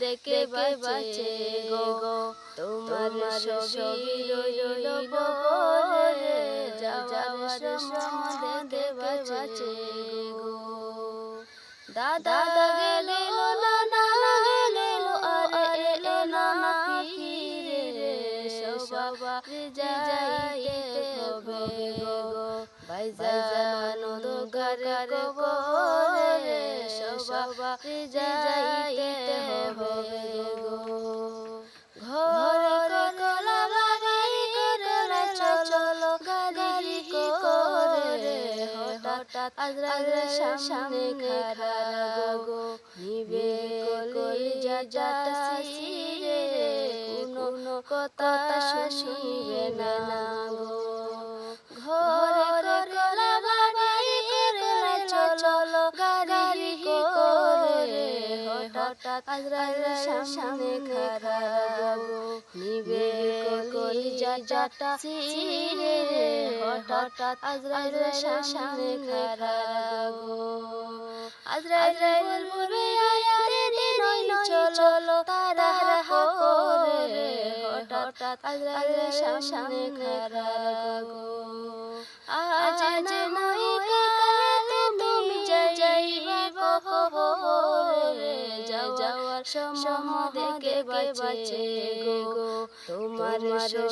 দেখে বাঁচে গো তোমার ছবি রইল পরে যাওয়ার সময় দেখে বাঁচে গো দাদা গেলে না না গেলে আর এলো না ফিরে রে যাইতে হবে গো কবরে সবা যাইতে হবে গো। ঘর কলা বাড়ি করে চলো গাড়ি করে? হঠাৎ আজরাইল সামনে খাড়া গো। নিবে কলি যা যাতাসি রে কোনো কথা শুনিবে না গো। ঘরে কলা বাড়ি করে চলো গাড়ি হঠাৎ আজরাইল সামনে খাড়া গো নিবে কলি যা রে। হঠাৎ আজরাইল সামনে খাড়া আজরাইল বলবে আয়ারে দিন চলো তারা করে হঠাৎ আজরাইল সামনে খাড়া আজ সময় দেখে বাঁচে গো। তোমার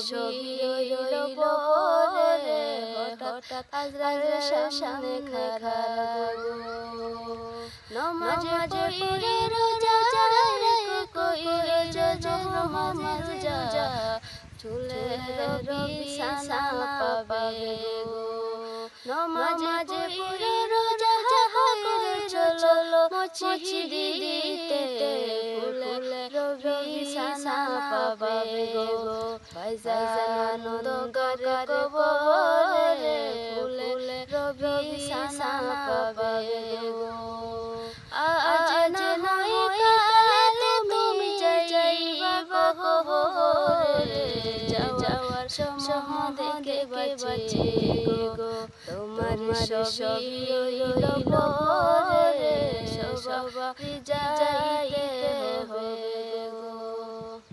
ছবি রইল পরে। হঠাৎ আজরাইল সামনে খাড়া নমাজ পড়ে রোজা রে কইরে যা নমাজ যা চুলে রবি সানা পাবে গো। নমাজ পড়ে রোজা চলো মচি দিতে। পাবে গো অন্ধকার কবরে ফুলে রবি সানা পাবে গো আজ নয় কালে তুমি যাইবা কবরে। যাওয়ার সময় দেখে বাঁচে গো তোমার ছবি রইল পরে। সবা যাইতে হবে